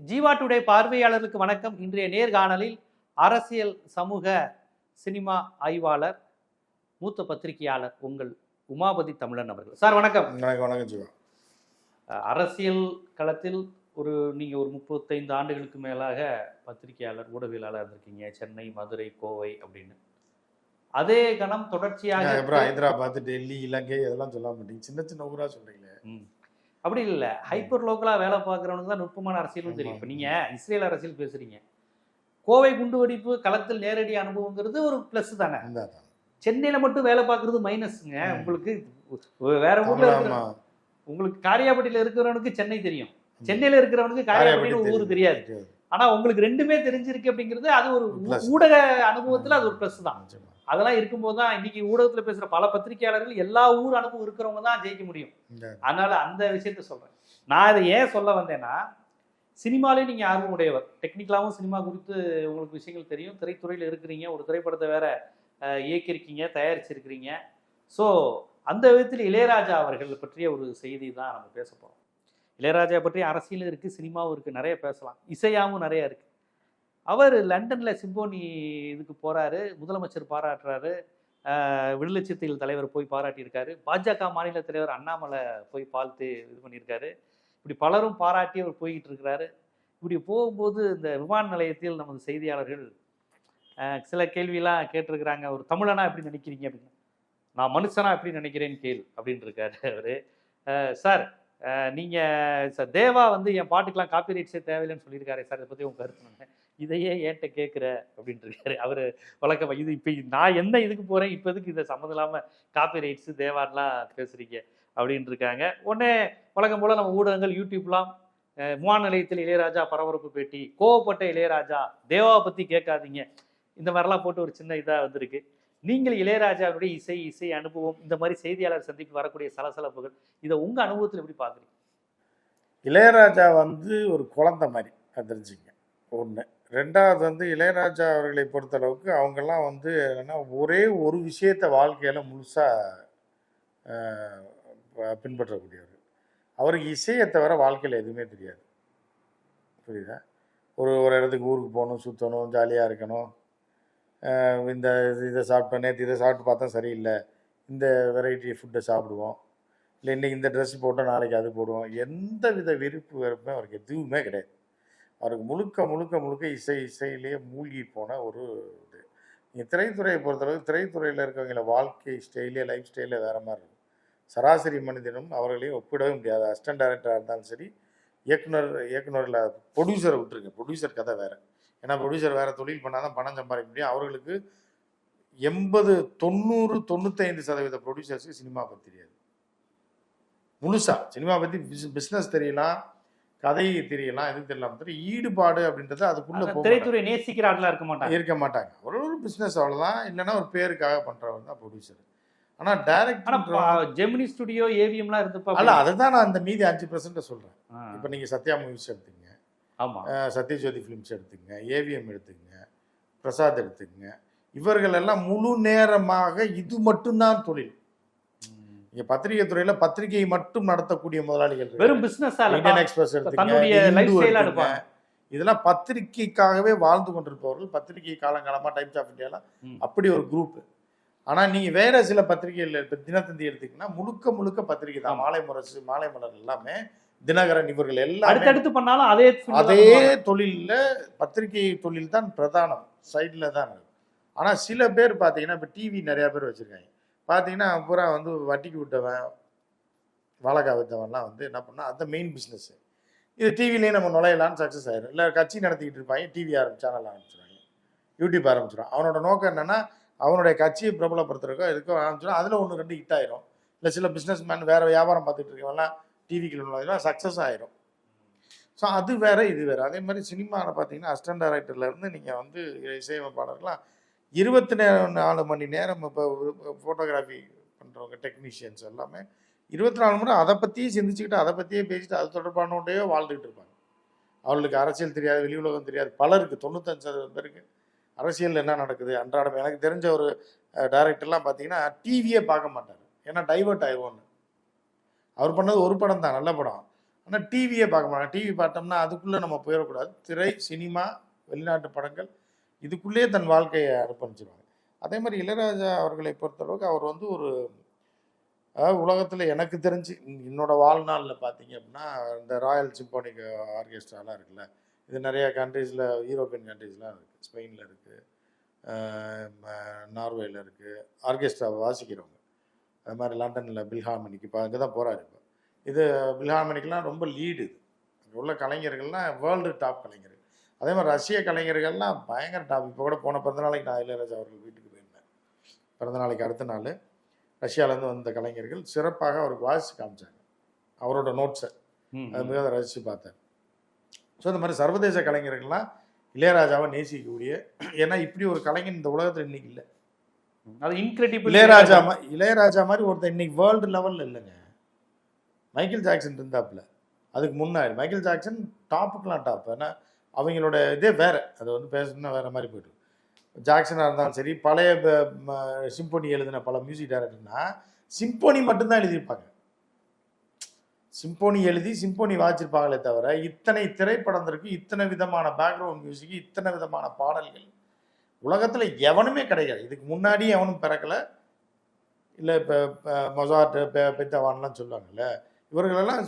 Jeeva today பார்வையாளருக்கு வணக்கம். இன்றைய நேர்காணலில் அரசியல் சமூக சினிமா ஆய்வாளர் மூத்த பத்திரிகையாளர் உங்கள் உமாபதி தமிழன் அவர்கள். சார் வணக்கம். வணக்கம் வணக்கம் ஜீவா. அரசியல் களத்தில் ஒரு நீங்கள் ஒரு முப்பத்தைந்து ஆண்டுகளுக்கு மேலாக பத்திரிகையாளர் ஊடகவியலாளர் இருந்திருக்கீங்க. சென்னை மதுரை கோவை அப்படின்னு. அதே கணம் தொடர்ச்சியாக ஹைதராபாத் டெல்லி இலங்கை இதெல்லாம் சொல்ல மாட்டீங்க சின்ன சின்ன ஊரா சொல்றீங்களே. ம். அப்படி இல்லை. ஹைப்பர் லோக்கலாக வேலை பார்க்குறவனுக்கு தான் நுட்பமான அரசியலும் தெரியும். இப்போ நீங்கள் இஸ்ரேல் அரசியல் பேசுறீங்க. கோவை குண்டுவெடிப்பு களத்தில் நேரடி அனுபவங்கிறது ஒரு ப்ளஸ் தானே. சென்னையில மட்டும் வேலை பார்க்கறது மைனஸ்ங்க. உங்களுக்கு வேற ஊர்ல. உங்களுக்கு காரியாபட்டியில இருக்கிறவனுக்கு சென்னை தெரியும். சென்னையில இருக்கிறவனுக்கு காரியாபட்டின்னு ஒரு ஊர் தெரியாது. ஆனா உங்களுக்கு ரெண்டுமே தெரிஞ்சிருக்கு அப்படிங்கிறது அது ஒரு. ஊடக அனுபவத்துல அது ஒரு ப்ளஸ் தான். அதெல்லாம் இருக்கும்போது தான் இன்னைக்கு ஊடகத்துல பேசுற பல பத்திரிகையாளர்கள் எல்லா ஊர் அனுபவம் இருக்கிறவங்க தான் ஜெயிக்க முடியும். அதனால அந்த விஷயத்த சொல்றேன். நான் இதை ஏன் சொல்ல வந்தேன்னா சினிமாலே நீங்க ஆர்வம் உடையவர் டெக்னிக்கலாவும் சினிமா குறித்து உங்களுக்கு விஷயங்கள் தெரியும். திரைத்துறையில் இருக்கிறீங்க. ஒரு திரைப்படத்தை வேற இயக்கியிருக்கீங்க தயாரிச்சிருக்கிறீங்க. ஸோ அந்த விதத்தில் இளையராஜா அவர்கள் பற்றிய ஒரு செய்தி தான் நம்ம பேச போறோம். இளையராஜா பற்றி அரசியலும் இருக்குது சினிமாவும் இருக்குது நிறைய பேசலாம். இசையாவும் நிறைய இருக்குது அவர் லண்டனில் சிம்போனி இதுக்கு போகிறாரு முதலமைச்சர் பாராட்டுறாரு விடுதலை சிறுத்தைகள் தலைவர் போய் பாராட்டியிருக்காரு பாஜக மாநில தலைவர் அண்ணாமலை போய் பார்த்து இது பண்ணியிருக்காரு. இப்படி பலரும் பாராட்டி அவர் போய்கிட்டு இருக்கிறாரு. இப்படி போகும்போது இந்த விமான நிலையத்தில் நமது செய்தியாளர்கள் சில கேள்வியெல்லாம் கேட்டிருக்கிறாங்க. ஒரு தமிழனா எப்படி நினைக்கிறீங்க? அப்படின்னு. நான் மனுஷனா எப்படி நினைக்கிறேன்னு கேள் அப்படின்னு இருக்காரு அவர். சார் நீங்கள் சார் தேவா வந்து என் பாட்டுக்கெலாம் காப்பி ரைட்ஸே தேவையில்லைன்னு சொல்லியிருக்காரு சார் இதை பற்றி உங்கள் கருத்து இதையே ஏன்ட்ட கேட்குற அப்படின்ட்டு இருக்காரு. அவர் வழக்கம் இது இப்போ நான் என்ன இதுக்கு போகிறேன் இப்போ எதுக்கு இதை சம்மந்தம் இல்லாமல் காப்பி ரைட்ஸு தேவான்லாம் பேசுகிறீங்க அப்படின்ட்டு இருக்காங்க. உடனே வழக்கம் போல் நம்ம ஊடகங்கள் யூடியூப்லாம் அஹ், விமான நிலையத்தில் இளையராஜா பரபரப்பு பேட்டி கோவப்பட்ட இளையராஜா தேவாவை பற்றி கேட்காதீங்க. இந்த மாதிரிலாம் போட்டு ஒரு சின்ன இதாக வந்திருக்கு. நீங்கள் இளையராஜாவுடைய இசை இசை அனுபவம் இந்த மாதிரி செய்தியாளர் சந்திப்பு வரக்கூடிய சலசலப்புகள் இதை உங்க அனுபவத்தில் எப்படி பார்க்குறீங்க? இளையராஜா வந்து ஒரு குழந்தை மாதிரி தெரிஞ்சுங்க. ஒன்று ரெண்டாவது வந்து இளையராஜா அவர்களை பொறுத்தளவுக்கு அவங்கெல்லாம் வந்து என்னன்னா ஒரே ஒரு விஷயத்தை வாழ்க்கையில் முழுசாக பின்பற்றக்கூடியவர். அவருக்கு இசையை தவிர வாழ்க்கையில் எதுவுமே தெரியாது. புரியுதா? ஒரு ஒரு இடத்துக்கு ஊருக்கு போகணும் சுற்றணும் ஜாலியாக இருக்கணும். இந்த இது- இதை சாப்பிட்டோம் நேற்று இதை சாப்பிட்டு பார்த்தா சரியில்லை. இந்த வெரைட்டி ஃபுட்டை சாப்பிடுவோம். இல்லை இன்னைக்கு இந்த ட்ரெஸ் போட்டோம் நாளைக்கு அது போடுவோம். எந்த வித விருப்பு வெறுப்புமே அவருக்கு எதுவுமே கிடையாது. அவருக்கு முழுக்க முழுக்க முழுக்க இசை இசையிலேயே மூழ்கி போன ஒரு இது. நீங்கள் திரைத்துறையை பொறுத்தளவுக்கு திரைத்துறையில் இருக்கவங்கள வாழ்க்கை ஸ்டைலே லைஃப் ஸ்டைலே வேறு மாதிரி இருக்கும். சராசரி மனிதனும் அவர்களையும் ஒப்பிடவே முடியாது. அசிஸ்டன்ட் டைரக்டராக இருந்தாலும் சரி இயக்குனர் இயக்குனரில் ப்ரொடியூசரை விட்டுருங்க. ப்ரொடியூசர் கதை வேறு. ஏன்னா ப்ரொடியூசர் வேறு தொழில் பண்ணால் தான் பணம் சம்பாதிக்க முடியும். அவர்களுக்கு எண்பது தொண்ணூறு தொண்ணூத்தைந்து சதவீத ப்ரொடியூசர்ஸுக்கு சினிமா பற்றி தெரியாது. முழுசா சினிமா பற்றி பிஸ்னஸ் தெரியலாம் கதை தெரியலாம் எதுவும் தெரியலாம் தெரியும். ஈடுபாடு அப்படின்றது அதுக்குள்ளே திரைத்துறை நேசிக்கிற ஆட்களா இருக்க மாட்டாங்க. இருக்க மாட்டாங்க. ஒரு ஒரு பிஸ்னஸ் அவ்வளோதான் இல்லைன்னா ஒரு பேருக்காக பண்ணுறவர் தான் ப்ரொடியூசர் ஆனால் ஆனா டேரக்டர் ப- ஜெமினி ஸ்டுடியோ ஏவிஎம்லாம் இருந்தப்ப அல்ல அதை தான் நான் அந்த மீதி அஞ்சு பர்சன்ட் சொல்கிறேன் இப்போ நீங்கள் சத்யா மூவிஸ் எடுத்துங்க. ஆமா. அஹ் சத்யஜோதி ஃபிலிம்ஸ் எடுத்துங்க ஏவிஎம் எடுத்துங்க பிரசாத் எடுத்துங்க. இவர்கள் எல்லாம் முழு நேரமாக இது மட்டும்தான் தொழில். இங்க பத்திரிகை துறையில பத்திரிகையை மட்டும் நடத்தக்கூடிய முதலாளிகள். வெறும் பிசினஸ் இந்தியன் எக்ஸ்பிரஸ் எடுத்துங்க இதெல்லாம் பத்திரிகைக்காகவே வாழ்ந்து கொண்டிருப்பவர்கள். பத்திரிகை காலங்காலமா டைம்ஸ் ஆஃப் இந்தியாலாம் ம். அப்படி ஒரு குரூப் ஆனா நீங்க வேற சில பத்திரிகைகள் தினத்தந்தி எடுத்தீங்கன்னா முழுக்க முழுக்க பத்திரிகை தான். மாலை முரசு மாலை மலர் எல்லாமே தினகரன் இவர்கள் எல்லாமே அடுத்தடுத்து பண்ணாலும் அதே அதே. தொழில்ல பத்திரிகை தொழில் தான் பிரதானம். சைடில் தான் இருக்கு ஆனா சில பேர் பார்த்தீங்கன்னா இப்போ டிவி நிறைய பேர் வச்சிருக்காங்க. பார்த்தீங்கன்னா பூரா வந்து வட்டிக்கு விட்டவன் வாழகா வித்தவன்லாம் வந்து என்ன பண்ணா அந்த மெயின் பிஸ்னஸ் இது டிவிலேயே நம்ம நுழையலான்னு சக்ஸஸ் ஆயிரும். இல்லை கட்சி நடத்திக்கிட்டு இருப்பாங்க டிவி ஆரம்பி சேனல் ஆரம்பிச்சிடுவாங்க யூடியூப் ஆரம்பிச்சிடும் அவனோட நோக்கம் என்னன்னா அவனுடைய கட்சியை பிரபலப்படுத்துறதுக்கோ எதுக்கோ ஆரம்பிச்சிடும் அதில் ஒன்று ரெண்டு ஹிட் ஆயிரும். இல்லை சில பிஸ்னஸ் மேன் வேற வியாபாரம் பார்த்துட்டு இருக்கவங்கலாம் டிவிக்குள்ள நுழையலாம் சக்ஸஸ் ஆயிரும். ஸோ அது வேற இது வேற. அதே மாதிரி சினிமாவில் பார்த்தீங்கன்னா அஸ்டன் டைரக்டர்லேருந்து நீங்கள் வந்து இசையமைப்பாளர்லாம் இருபத்தி நாலு மணி நேரம் இப்போ ஃபோட்டோகிராஃபி பண்ணுறவங்க டெக்னீஷியன்ஸ் எல்லாமே இருபத்தி நாலு மணி அதை பற்றியே சிந்திச்சுக்கிட்டு அதை பற்றியே பேசிட்டு அது தொடர்பானோடையே வாழ்ந்துக்கிட்டு இருப்பாங்க. அவர்களுக்கு அரசியல் தெரியாது வெளி உலகம் தெரியாது. பலருக்கு தொண்ணூத்தஞ்சு சதவீதம் பேருக்கு அரசியல் என்ன நடக்குது? அன்றாடம் எனக்கு தெரிஞ்ச ஒரு டைரக்டர்லாம் பார்த்தீங்கன்னா டிவியே பார்க்க மாட்டார். ஏன்னா டைவர்ட் ஆயிடுவோன்னு. அவர் பண்ணது ஒரு படம் தான் நல்ல படம். ஆனால் டிவியே பார்க்க மாட்டாங்க. டிவி பார்த்தோம்னா அதுக்குள்ளே நம்ம போயிடக்கூடாது. திரை சினிமா வெளிநாட்டு படங்கள் இதுக்குள்ளேயே தன் வாழ்க்கையை அர்ப்பணிச்சிருவாங்க. அதே மாதிரி இளையராஜா அவர்களை பொறுத்தளவுக்கு அவர் வந்து ஒரு அதாவது உலகத்தில் எனக்கு தெரிஞ்சு என்னோடய வாழ்நாளில் பார்த்தீங்க அப்படின்னா இந்த ராயல் சிம்போனிக் ஆர்கெஸ்ட்ராலாம் இருக்குல்ல இது நிறைய கண்ட்ரீஸில் யூரோப்பியன் கண்ட்ரீஸ்லாம் இருக்குது ஸ்பெயினில் இருக்குது நார்வேயில் இருக்குது ஆர்கெஸ்ட்ரா வாசிக்கிறவங்க. அது மாதிரி லண்டனில் பில்ஹார்மனிக்கு இப்போ அங்கே தான் போகிறாரு இப்போ. இது பில்ஹார்மனிக்கெலாம் ரொம்ப லீடு இது. அங்கே உள்ள கலைஞர்கள்லாம் வேர்ல்டு டாப் கலைஞர்கள். அதே மாதிரி ரஷ்ய கலைஞர்கள்லாம் பயங்கர டாப் இப்போ கூட போன பிறந்த நாளைக்கு நான் இளையராஜா அவர்கள் வீட்டுக்கு போயிருந்தேன். பிறந்த நாளைக்கு அடுத்த நாள் ரஷ்யாவிலேருந்து வந்த கலைஞர்கள் சிறப்பாக அவருக்கு வாசித்து காமிச்சாங்க. அவரோட நோட்ஸை அது. மிக ரசித்து பார்த்தேன் ஸோ இந்த மாதிரி சர்வதேச கலைஞர்கள்லாம் இளையராஜாவை நேசிக்கக்கூடிய ஏன்னா இப்படி ஒரு கலைஞன் இந்த உலகத்தில் இன்னைக்கு இல்லை. அது இன்கிரெடிபிள் இளையராஜா இளையராஜா. மாதிரி ஒருத்தன் இன்னைக்கு வேர்ல்டு லெவலில் இல்லைங்க. மைக்கேல் ஜாக்சன் இருந்தாப்புல. அதுக்கு முன்னாடி. மைக்கேல் ஜாக்சன் டாப்புக்கெலாம் டாப் ஏன்னா அவங்களோட இதே வேற. அது வந்து பேசணும்னா வேற மாதிரி போயிட்டு ஜாக்சனாக இருந்தாலும் சரி பழைய சிம்போனி எழுதின பல மியூசிக் டைரக்டர்னா சிம்போனி மட்டும்தான் எழுதியிருப்பாங்க. சிம்போனி எழுதி சிம்போனி வாச்சிருப்பாங்களே தவிர இத்தனை திரைப்படத்திற்கு இத்தனை விதமான பேக்ரவுண்ட் மியூசிக் இத்தனை விதமான பாடல்கள் உலகத்தில் எவனுமே கிடையாது. இதுக்கு முன்னாடி எவனும் பிறக்கல. இல்லை இப்போ மொசாட்டு பெத்தவான்லாம் சொல்லுவாங்கல்ல இவர்களெல்லாம்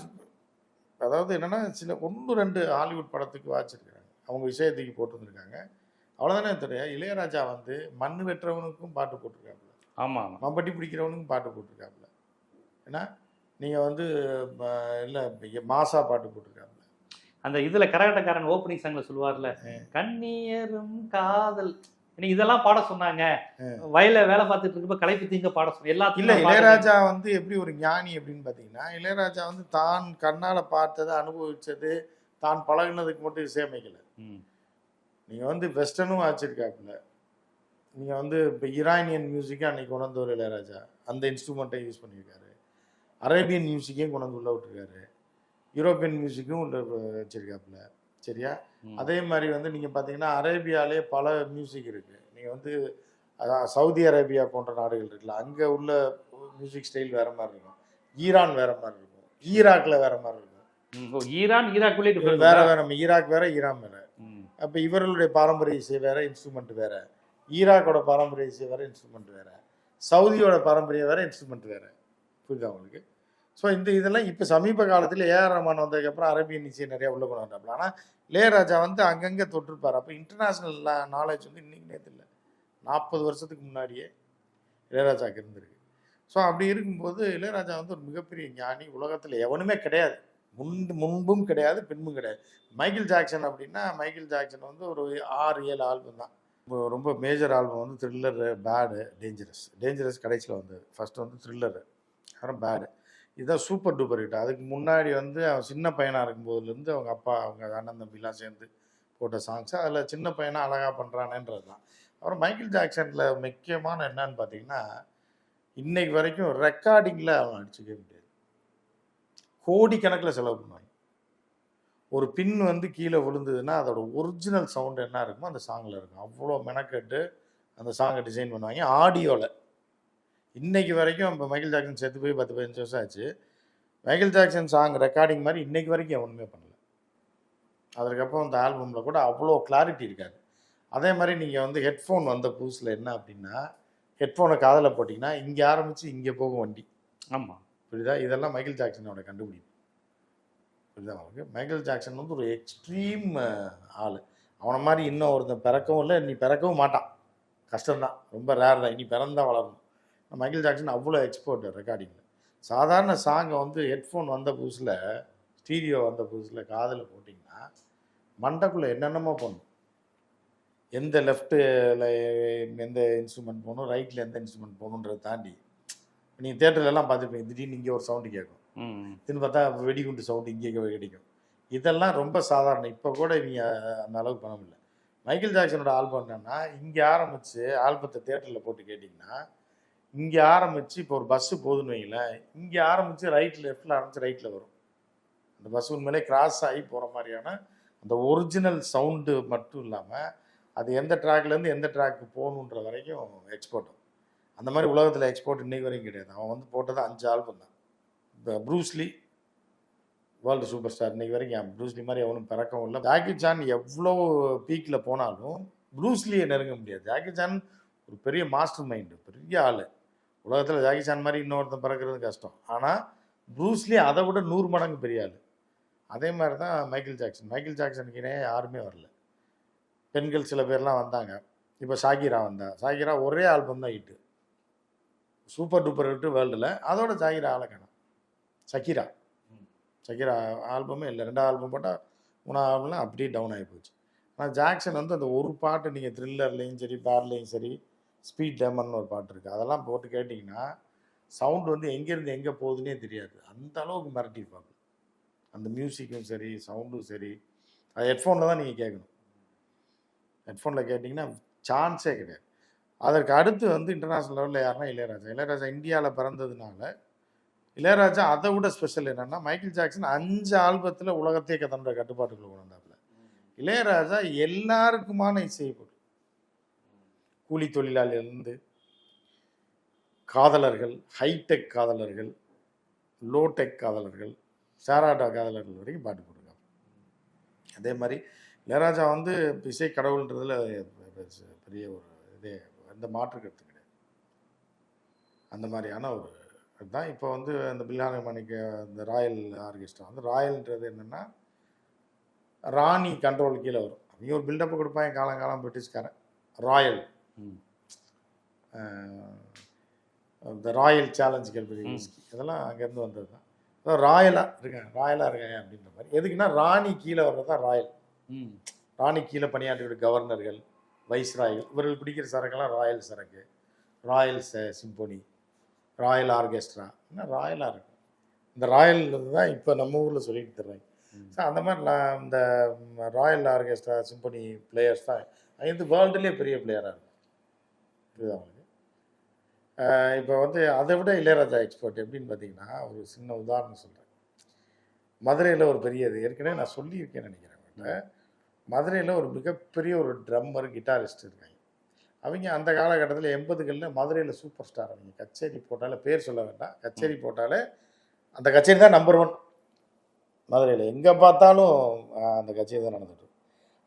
அதாவது என்னென்னா சில ஒன்று ரெண்டு ஹாலிவுட் படத்துக்கு வாச்சிருக்காங்க அவங்க விஷயத்துக்கு போட்டு வந்திருக்காங்க. அவ்வளோதானே தெரியும் இளையராஜா வந்து மண் வெட்டுறவனுக்கும் பாட்டு போட்டிருக்காப்புல. ஆமா ஆமா மம்பட்டி பிடிக்கிறவனுக்கும் பாட்டு போட்டிருக்காப்புல. ஏன்னா நீங்கள் வந்து இல்லை மாசா பாட்டு போட்டிருக்காப்புல. அந்த இதுல கரகாட்டக்காரன் ஓப்பனிங் சாங்ல சொல்லுவார்ல கண்ணியரும் காதல் இன்னைக்கு இதெல்லாம் பாட சொன்னாங்க. வயல்ல வேலை பார்த்துட்டு இருக்கப்ப களைப்பு தீங்க பாட சொன்னாங்க இல்ல எல்லாத்தையும் இளையராஜா வந்து எப்படி ஒரு ஞானி அப்படின்னு பார்த்தீங்கன்னா இளையராஜா வந்து தான் கண்ணால பார்த்ததை அனுபவிச்சது தான் பழகுனதுக்கு மட்டும் இசையமைக்கல. ம், நீங்க வந்து வெஸ்டர்னும் வாச்சிருக்காப்புல. நீங்க வந்து இப்போ இரானியன் மியூசிக்கை அன்னைக்கு கொண்டு வந்தவர் இளையராஜா. அந்த இன்ஸ்ட்ருமெண்ட்டை யூஸ் பண்ணியிருக்காரு. அரேபியன் மியூசிக்கையும் கொண்டு வந்து உள்ள விட்டுருக்காரு. யூரோப்பியன் மியூசிக்கும் உள்ள வச்சிருக்காப்புல. சரியா. அதே மாதிரி வந்து நீங்கள் பார்த்தீங்கன்னா அரேபியாலே பல மியூசிக் இருக்குது நீங்கள் வந்து சவுதி அரேபியா போன்ற நாடுகள் இருக்குல்ல அங்கே உள்ள மியூசிக் ஸ்டைல் வேற மாதிரி இருக்கும். ஈரான் வேற மாதிரி இருக்கும். ஈராக்ல வேற மாதிரி இருக்கும். ஈரான் ஈராக்குள்ளே different வேற? வேற ஈராக் வேற ஈரான் வேற. அப்போ இவர்களுடைய பாரம்பரிய இசை வேற இன்ஸ்ட்ருமெண்ட் வேற. ஈராக்கோட பாரம்பரிய இசை வேற இன்ஸ்ட்ருமெண்ட் வேற. சவுதியோட பாரம்பரியம் வேற இன்ஸ்ட்ருமெண்ட் வேற. புரியுதா உங்களுக்கு? ஸோ இந்த இதெல்லாம் இப்போ சமீப காலத்தில் ஏஆர் ரஹ்மான் வந்ததுக்கப்புறம் அரேபியன் இசையை நிறையா உள்ள கொண்டு வந்தாப்புல. ஆனால் இளையராஜா வந்து அங்கங்கே தொற்றுப்பார். அப்போ இன்டர்நேஷ்னல் நாலேஜ் வந்து இன்றைக்கி நேற்று இல்லை. நாற்பது வருஷத்துக்கு முன்னாடியே இளையராஜாவுக்கு இருந்திருக்கு. ஸோ அப்படி இருக்கும்போது இளையராஜா வந்து ஒரு மிகப்பெரிய ஞானி. உலகத்தில் எவனுமே கிடையாது. முன் முன்பும் கிடையாது பின்பும் கிடையாது. மைக்கேல் ஜாக்சன் அப்படின்னா மைக்கேல் ஜாக்சன் வந்து ஒரு ஆறு ஏழு ஆல்பம் தான். ரொம்ப மேஜர் ஆல்பம் வந்து த்ரில்லரு பேடு டேஞ்சரஸ் டேஞ்சரஸ் கடைசியில் வந்தது. ஃபஸ்ட்டு வந்து த்ரில்லரு அப்புறம் பேடு இதுதான் சூப்பர் டூப்பர் ஹிட் அதுக்கு முன்னாடி வந்து அவன் சின்ன பையனாக இருக்கும்போதுலேருந்து அவங்க அப்பா அவங்க அண்ணன் தம்பிலாம் சேர்ந்து போட்ட சாங்ஸ் அதில் சின்ன பையனாக அழகாக பண்ணுறானேன்றது தான் அப்புறம் மைக்கேல் ஜாக்சனில் முக்கியமான என்னன்னு பார்த்தீங்கன்னா இன்னைக்கு வரைக்கும் ரெக்கார்டிங்கில் அவன் அடிச்சுக்கவே முடியாது. கோடிக்கணக்கில் செலவு பண்ணுவாங்க. ஒரு பின் வந்து கீழே விழுந்ததுன்னா அதோட ஒரிஜினல் சவுண்டு என்ன இருக்குமோ அந்த சாங்கில் இருக்கும். அவ்வளோ மெனக்கெட்டு அந்த சாங்கை டிசைன் பண்ணுவாங்க. ஆடியோவில் இன்னைக்கு வரைக்கும் இப்போ மைக்கேல் ஜாக்சன் செத்து போய் பத்து பதினஞ்சு வருஷம் ஆச்சு. மைக்கேல் ஜாக்சன் சாங் ரெக்கார்டிங் மாதிரி இன்னைக்கு வரைக்கும் எவனுமே பண்ணல. அதுக்கப்புறம் அந்த ஆல்பமில் கூட அவ்வளோ கிளாரிட்டி இருக்காது. அதே மாதிரி நீங்கள் வந்து ஹெட்ஃபோன் வந்த புதுசில் என்ன அப்படின்னா ஹெட்ஃபோனை காதில் போட்டிங்கன்னா இங்கே ஆரம்பித்து இங்கே போகும் வண்டி. ஆமா. புரியுதா? இதெல்லாம் மைக்கேல் ஜாக்சனோட கண்டுபிடிப்பு. புரியுதா உங்களுக்கு? மைக்கேல் ஜாக்சன் வந்து ஒரு எக்ஸ்ட்ரீம் ஆள். அவனை மாதிரி இன்னும் ஒருத்தன் பிறக்கவும் இல்லை நீ பிறக்கவும் மாட்டான். கஷ்டம்தான். ரொம்ப ரேர் தான். இனி பிறந்தா வளரணும். மைக்கேல் ஜாக்சன் அவ்வளோ எக்ஸ்போர்ட் ரெக்கார்டிங்கில் சாதாரண சாங்கை வந்து ஹெட்ஃபோன் வந்த புதுசில் ஸ்டீரியோ வந்த புதுசில் காதில் போட்டிங்கன்னா மண்டைக்குள்ளே என்னென்னமோ பண்ணும் எந்த லெஃப்ட்டில் எந்த இன்ஸ்ட்ருமெண்ட் போகணும் ரைட்டில் எந்த இன்ஸ்ட்ருமெண்ட் போகணுன்றதை தாண்டி நீங்கள் தேட்டர்லலாம் பார்த்துருப்பீங்க திடீர்னு இங்கே ஒரு சவுண்டு கேட்கும். இதுன்னு பார்த்தா வெடிகுண்டு சவுண்டு இங்கே கிடைக்கும் இதெல்லாம் ரொம்ப சாதாரணம். இப்போ கூட நீங்கள் அந்த அளவுக்கு பண்ண முடியல. மைக்கேல் ஜாக்சனோட ஆல்பம் என்னன்னா இங்கே ஆரம்பித்து ஆல்பத்தை தேட்டரில் போட்டு கேட்டிங்கன்னா இங்கே ஆரம்பித்து இப்போ ஒரு பஸ்ஸு போகுதுன்னு வைங்களேன். இங்கே ஆரம்பித்து ரைட்டில் லெஃப்டில் ஆரம்பித்து ரைட்டில் வரும். அந்த பஸ் உண்மையிலே கிராஸ் ஆகி போகிற மாதிரியான அந்த ஒரிஜினல் சவுண்டு மட்டும் இல்லாமல் அது எந்த ட்ராக்லேருந்து எந்த ட்ராக்கு போகணுன்ற வரைக்கும் எக்ஸ்போர்ட் அந்த மாதிரி உலகத்தில் எக்ஸ்போர்ட் இன்றைக்கு வரைக்கும் கிடையாது. அவன் வந்து போட்டது அஞ்சு ஆல்பம் தான். இப்போ ப்ரூஸ்லி வேர்ல்டு சூப்பர் ஸ்டார் இன்றைக்கி வரைக்கும் ப்ரூஸ்லி மாதிரி எவனும் பிறக்கவும் இல்லை. ஜாக்கி சான் எவ்வளோ பீக்கில் போனாலும் ப்ரூஸ்லியை நெருங்க முடியாது. ஜாக்கி சான் ஒரு பெரிய மாஸ்டர் மைண்டு பெரிய ஆள். உலகத்தில் ஜாகிசான் மாதிரி இன்னொருத்தன் பிறக்கிறது கஷ்டம். ஆனால் ப்ரூஸ்லி அதை விட நூறு மடங்கு பெரிய ஆள். அதே மாதிரி தான் மைக்கேல் ஜாக்சன். மைக்கேல் ஜாக்சனுக்கு இணையே யாருமே வரல. பெண்கள் சில பேர்லாம் வந்தாங்க. இப்போ ஷாகிரா வந்தா. ஷாகிரா ஒரே ஆல்பம் தான் ஹிட்டு சூப்பர் டூப்பர் ஹிட்டு வேர்ல்டில் அதோட ஷாகிரா ஆளை காணோம். ஷக்கீரா. ஷக்கீரா ஆல்பமே இல்லை. ரெண்டாவது ஆல்பம் போட்டால் மூணாவது ஆல்பம்லாம் அப்படியே டவுன் ஆகி போச்சு. ஆனால் ஜாக்சன் வந்து அந்த ஒரு பாட்டு நீங்கள் த்ரில்லர்லேயும் சரி பேர்லேயும் சரி ஸ்பீட் டேமன் ஒரு பாட்டு இருக்குது அதெல்லாம் போட்டு கேட்டிங்கன்னா சவுண்ட் வந்து எங்கேருந்து எங்கே போகுதுன்னே தெரியாது. அந்த அளவுக்கு மிரட்டிருப்பாங்க அந்த மியூசிக்கும் சரி சவுண்டும் சரி. அது ஹெட்ஃபோனில் தான் நீங்கள் கேட்கணும் ஹெட்ஃபோனில் கேட்டிங்கன்னா சான்ஸே கிடையாது. அதற்கு அடுத்து வந்து இன்டர்நேஷ்னல் லெவலில் யாருன்னா இளையராஜா. இளையராஜா இந்தியாவில் பிறந்ததுனால இளையராஜா அதை விட ஸ்பெஷல் என்னென்னா மைக்கேல் ஜாக்சன் அஞ்சு ஆல்பத்தில் உலகத்தையே தன்னோட கட்டுப்பாட்டுக்குள்ள கொண்டு வந்தாப்புல. இளையராஜா எல்லாருக்குமான இசை கூலி தொழிலாளியிலிருந்து காதலர்கள் ஹைடெக் காதலர்கள் லோடெக் காதலர்கள் சாராடா காதலர்கள் வரைக்கும் பாட்டு போட்டிருக்காங்க. அதே மாதிரி இளையராஜா வந்து இசை கடவுள்ன்றதுல பெரிய ஒரு இதே எந்த மாற்று கருத்து கிடையாது. அந்த மாதிரியான ஒரு அதுதான் இப்போ வந்து அந்த பில்லான மணிக்க இந்த ராயல் ஆர்கெஸ்ட்ரா வந்து ராயல்ன்றது என்னென்னா ராணி கண்ட்ரோல் கீழே வரும். அவங்க ஒரு பில்டப் கொடுப்பாங்க காலங்காலம் பிரிட்டிஷ்காரன். ராயல். இந்த ராயல் சேலஞ்ச் கேள்வி இதெல்லாம் அங்கேருந்து வந்தது தான். அதான் ராயலாக இருக்காங்க ராயலாக இருக்காங்க அப்படின்ற மாதிரி. எதுக்குன்னா ராணி கீழே வர்றது தான் ராயல். ம். ராணி கீழே பணியாற்றிய கவர்னர்கள் வைஸ்ராய்கள் இவர்கள் பிடிக்கிற சரக்கெல்லாம் ராயல் சரக்கு. ராயல் சிம்போனி ராயல் ஆர்கெஸ்ட்ரா இன்னும் ராயலாக இருக்கும் இந்த ராயல் தான் இப்போ நம்ம ஊரில் சொல்லிட்டு தர்றாங்க. ஸோ அந்த மாதிரி நான் இந்த ராயல் ஆர்கெஸ்ட்ரா சிம்பனி பிளேயர்ஸ் தான். வந்து வேர்ல்டுலேயே பெரிய பிளேயராக இருக்கும் புரியுதா உங்களுக்கு இப்போ வந்து அதை விட இளையராஜா எக்ஸ்பர்ட் எப்படின்னு பார்த்தீங்கன்னா ஒரு சின்ன உதாரணம் சொல்கிறேன் மதுரையில் ஒரு பெரிய இது ஏற்கனவே நான் சொல்லியிருக்கேன்னு நினைக்கிறேன். மதுரையில் ஒரு மிகப்பெரிய ஒரு ட்ரம்மர் கிட்டாரிஸ்ட் இருக்காங்க. அவங்க அந்த காலகட்டத்தில் எண்பதுகளில் மதுரையில் சூப்பர் ஸ்டார் அவங்க கச்சேரி போட்டாலே பேர் சொல்ல வேண்டாம். கச்சேரி போட்டாலே அந்த கச்சேரி தான் நம்பர் ஒன் மதுரையில் எங்கே பார்த்தாலும் அந்த கச்சேரி தான் நடந்துட்டு.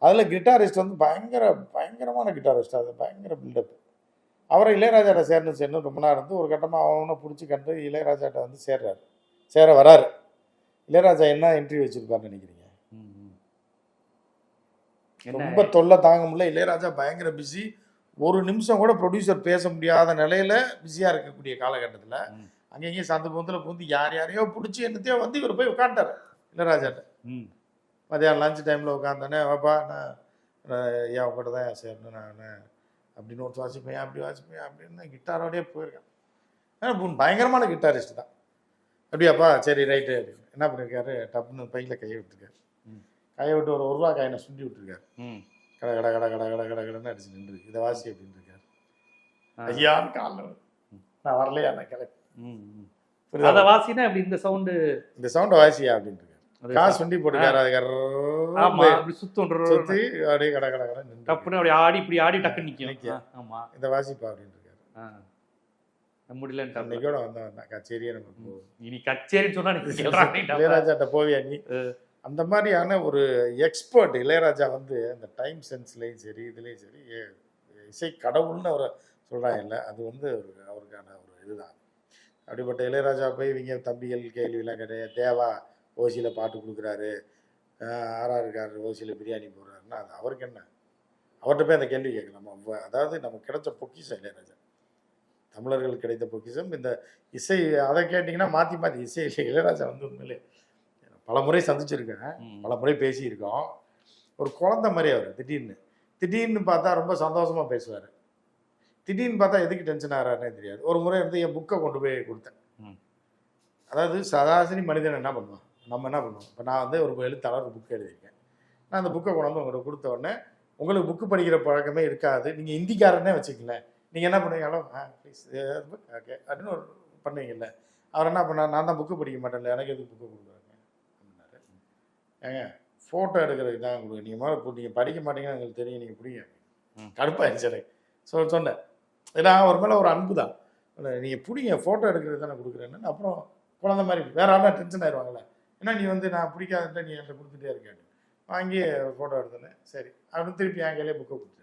அதில் கிட்டாரிஸ்ட் வந்து பயங்கர பயங்கரமான கிட்டாரிஸ்ட் அது பயங்கர பில்டப் அவரை இளையராஜாட்ட சேரணும் சேரணும் ரொம்ப நேரம் இருந்து ஒரு கட்டமாக அவனை பிடிச்சி கண்டு இளையராஜாட்ட வந்து சேர்றாரு. சேர வராரு. இளையராஜா என்ன இன்டர்வியூ வச்சிருப்பாருன்னு நினைக்கிறீங்க? ரொம்ப தொல்லை தாங்க முடியல. இளையராஜா பயங்கர பிஸி ஒரு நிமிஷம் கூட ப்ரொடியூசர் பேச முடியாத நிலையில பிஸியாக இருக்கக்கூடிய காலகட்டத்தில் ம். அங்கங்கேயும் சந்து பொந்தில் பூந்து யார் யாரையோ பிடிச்சி என்னத்தையோ வந்து இவர் போய் உட்காந்துட்டார் இளையராஜாட்ட. மதியானம் லஞ்ச் டைமில் உட்காந்தானே வாப்பா நான் நான் ஏன் உங்கள்கிட்ட தான் சேரணும் நான்? அப்படின்னு ஒரு வாசிப்பேன் அப்படி வாசிப்பேன் அப்படின்னு கிட்டாரோடய போயிருக்கேன். ஏன்னா புன் பயங்கரமான கிட்டாரிஸ்ட் தான். அப்படியாப்பா சரி ரைட்டு அப்படின்னு. என்ன பண்ணியிருக்காரு டப்புன்னு பையில் கையை விட்டுருக்காரு. கையை விட்டு ஒரு ஒரு ரூபா காயினை சுண்டி விட்டுருக்காரு. கட கட கட கட கட கட கடன்னு அடிச்சு நின்றுருக்கு இதை வாசி அப்படின்னு இருக்காரு. ஐயான்னு காலில் நான் வரலையா நான் கிளம்பி. அத வாசினா இப்படி இந்த சவுண்டு? இந்த சவுண்டை வாசியா அப்படின்னு இருக்காரு காசு சுண்டி போட்டுருக்காரு. அது ஆமா கர்ரன்னு அப்படி சுத்தம் சுத்தி அப்படியே கட கட கட டப்புன்னு அப்படி ஆடி இப்படி ஆடி டக்கு ஆமா. இந்த வாசிப்பா அப்படின்னு இருக்காரு. முடியலன்ட்டாப்ல. அன்னைக்கோட வந்தவன் கச்சேரியே நமக்கு இனி கச்சேரின்னு சொன்னா இளையராஜாட்ட போவியா நீ? அந்த மாதிரியான ஒரு எக்ஸ்பர்ட் இளையராஜா வந்து அந்த டைம் சென்ஸ்லேயும் சரி இதுலேயும் சரி இசை கடவுள்னு அவரை சொல்கிறாங்க இல்லை அது வந்து ஒரு அவருக்கான ஒரு இதுதான். அப்படிப்பட்ட இளையராஜா போய் இவங்க தம்பிகள் கேள்வியெல்லாம் கிடையாது தேவா ஓசியில் பாட்டு கொடுக்குறாரு. ஆர்ஆர் இருக்காரு ஓசியில் பிரியாணி போடுறாருன்னா அது அவருக்கு என்ன? அவர்கிட்ட போய் அந்த கேள்வி கேட்கலாம். நம்ம அதாவது நமக்கு கிடைச்ச பொக்கிஷம் இளையராஜா. தமிழர்களுக்கு கிடைத்த பொக்கிஷம். இந்த இசை அதை கேட்டிங்கன்னா மாற்றி மாற்றி இசை இளையராஜா வந்து உண்மையிலே பல முறை சந்திச்சிருக்கேன். பல முறை பேசியிருக்கோம். ஒரு குழந்தை மாதிரி அவர் திடீர்னு. திடீர்னு பார்த்தா ரொம்ப சந்தோஷமா பேசுவார். திடீர்னு பார்த்தா எதுக்கு டென்ஷன் ஆகிறாருன்னே தெரியாது. ஒரு முறை வந்து என் புக்கை கொண்டு போய் கொடுத்தேன். அதாவது சராசரி மனிதன் என்ன பண்ணுவான்? நம்ம என்ன பண்ணுவோம்? இப்போ நான் வந்து ஒரு எழுத்தாளர் ஒரு புக் எழுதியிருக்கேன். நான் அந்த புக்கை கொண்டு வந்து உங்களுக்கு கொடுத்த உடனே உங்களுக்கு புக்கு படிக்கிற பழக்கமே இருக்காது. நீங்கள் ஹிந்திக்காரனே வச்சுக்கலேன் நீங்கள் என்ன பண்ணுவீங்க? ஹலோ ஆ ப்ளீஸ் ஓகே அப்படின்னு ஒரு பண்ணுவீங்கல்ல. அவர் என்ன பண்ணார்? நான் தான் புக்கு படிக்க மாட்டேன்ல எனக்கு எதுக்கு புக்கு கொடுக்குறாங்க? அப்படின்னாரு. ஏங்க ஃபோட்டோ எடுக்கிறதுக்கு தான் கொடுங்க நீங்கள் இப்போ நீங்கள் படிக்க மாட்டீங்கன்னு எங்களுக்கு தெரியும். நீங்கள் பிடிங்க ம். கடுப்பாயிருச்சு எனக்கு. ஸோ சொன்னேன். ஏன்னா அவர் மேலே ஒரு அன்பு தான். நீங்கள் பிடிங்க ஃபோட்டோ எடுக்கிறது தானே கொடுக்குறேன்னு. அப்புறம் குழந்த மாதிரி வேற ஆளா டென்ஷன் ஆயிடுவாங்கல்ல ஏன்னா நீ வந்து நான் பிடிக்காதுன்ட்டு நீ என்கிட்ட கொடுத்துட்டே இருக்கேன் வாங்கி ஃபோட்டோ எடுத்தேன் சரி. அப்படின்னு திருப்பி என் கையிலே புக்கை கொடுத்தாரு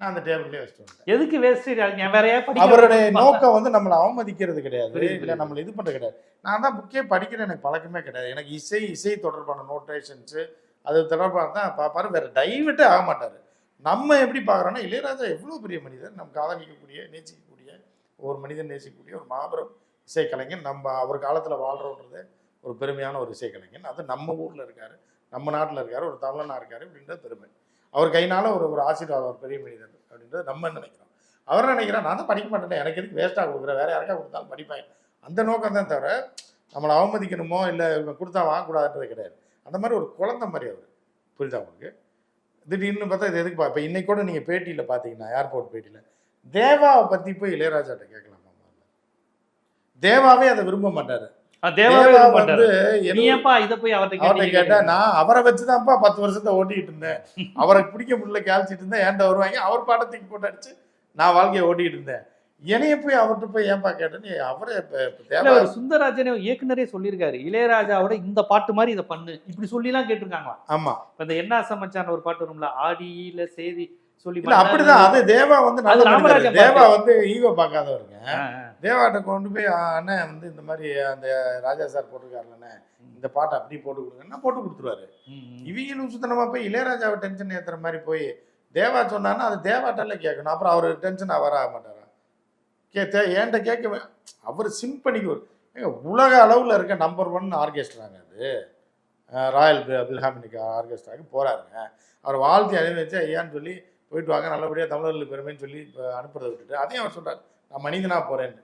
நான் அந்த டேபிள்லேயே வச்சுட்டு எதுக்கு வேஸ்ட் வேற ஏன் படிக்க அவருடைய? நோக்கம் வந்து நம்மளை அவமதிக்கிறது கிடையாது. இல்லை. நம்மளை இது பண்ணுறது கிடையாது. நான் தான் புக்கே படிக்கிற எனக்கு பழக்கமே கிடையாது. எனக்கு இசை இசை தொடர்பான நோட்டேஷன்ஸு அது தொடர்பாக தான் பார்ப்பாரு. வேற டைவர்ட்டே ஆக மாட்டார். நம்ம எப்படி பார்க்குறோன்னா இளையராஜா எவ்வளோ பெரிய மனிதர். நம்ம காதலிக்கக்கூடிய நேசிக்கக்கூடிய ஒரு மனிதன் நேசிக்கக்கூடிய ஒரு மாபெரும் இசைக்கலைஞன். நம்ம அவர் காலத்தில் வாழ்கிறோன்றது ஒரு பெருமையான ஒரு இசைக்கலைஞன் அது நம்ம ஊரில் இருக்காரு நம்ம நாட்டில் இருக்காரு ஒரு தமிழனாக இருக்காரு அப்படின்றது பெருமை. அவர் கையினால ஒரு ஒரு ஆசீர்வாதம் ஒரு பெரிய மனிதர் அப்படின்றது நம்ம நினைக்கிறோம். அவர் நினைக்கிறேன் நான் தான் படிக்க மாட்டேன் எனக்கு எதுக்கு வேஸ்ட்டாக கொடுக்குறேன் வேற யாருக்கா கொடுத்தாலும் படிப்பேன். அந்த நோக்கம் தான் தவிர நம்மளை அவமதிக்கணுமோ இல்லை இவங்க கொடுத்தா வாங்கக்கூடாதுன்றது கிடையாது. அந்த மாதிரி ஒரு குழந்தை மாதிரி அவர் புரியுதா உங்களுக்கு? திடீர்னு பார்த்தா இது எதுக்கு இப்போ இன்னைக்கு கூட நீங்கள் பேட்டியில் பார்த்தீங்கன்னா ஏர்போர்ட் பேட்டியில் தேவாவை பற்றி போய் இளையராஜாட்ட கேட்கலாமா தேவாவே அதை விரும்ப மாட்டார். தேவா வந்து ஏன்பா இத போய் அவர்கிட்ட கேட்டா நான் அவரை வச்சுதான்ப்பா பத்து வருஷத்தை ஓட்டிக்கிட்டு இருந்தேன். அவரை பிடிக்க முடியல கேள்ச்சிட்டு இருந்தேன். ஏன்ட்ட வருவாங்க? அவர் பாடத்துக்கு போட்டு அடிச்சு நான் வாழ்க்கையை ஓட்டிக்கிட்டு இருந்தேன். என்னைய போய் அவர்கிட்ட போய் ஏன்பா கேட்டேன்னு அவரே தேவா சுந்தரராஜனே இயக்குனரே சொல்லியிருக்காரு. இளையராஜாவோட இந்த பாட்டு மாதிரி இதை பண்ணு. இப்படி சொல்லி எல்லாம் கேட்டிருக்காங்களா ஆமா இந்த என்ன சமைச்சான ஒரு பாட்டு வரும்ல ஆடியில செய்தி சொல்லி அப்படிதான். அது தேவா வந்து நல்ல தேவா வந்து ஈகோ பார்க்காதவருங்க. தேவாட்ட கொண்டு போய் "ஆ, அண்ணன் வந்து இந்த மாதிரி அந்த ராஜா சார் போட்டிருக்காருல்லண்ணே இந்த பாட்டை அப்படி போட்டு கொடுங்கன்னா போட்டு கொடுத்துருவாரு. இவங்களும் சுத்தனமா போய் இளையராஜாவை டென்ஷன் ஏத்துற மாதிரி போய் தேவா சொன்னான்னா அது தேவாட்டல்ல கேட்கணும். அப்புறம் அவர் டென்ஷன் அவர் ஆக மாட்டாரா? கேட்ட ஏன்ட்ட கேட்க அவர் சிம்பனிக்கு ஒரு ஏங்க, உலக அளவில் இருக்க நம்பர் ஒன் ஆர்கெஸ்ட்ராங்க அது. ராயல் பில்ஹாமினிக் ஆர்கெஸ்ட்ராக்கு போறாருங்க. அவர் வாழ்த்தி அனுபவிச்சு ஐயான்னு சொல்லி போயிட்டு வாங்க நல்லபடியாக தமிழர்களுக்கு பெருமைன்னு சொல்லி இப்போ அனுப்புறதை விட்டுட்டு அதையும் அவர் சொல்றாரு. நான் மனிதனா போறேன்னு.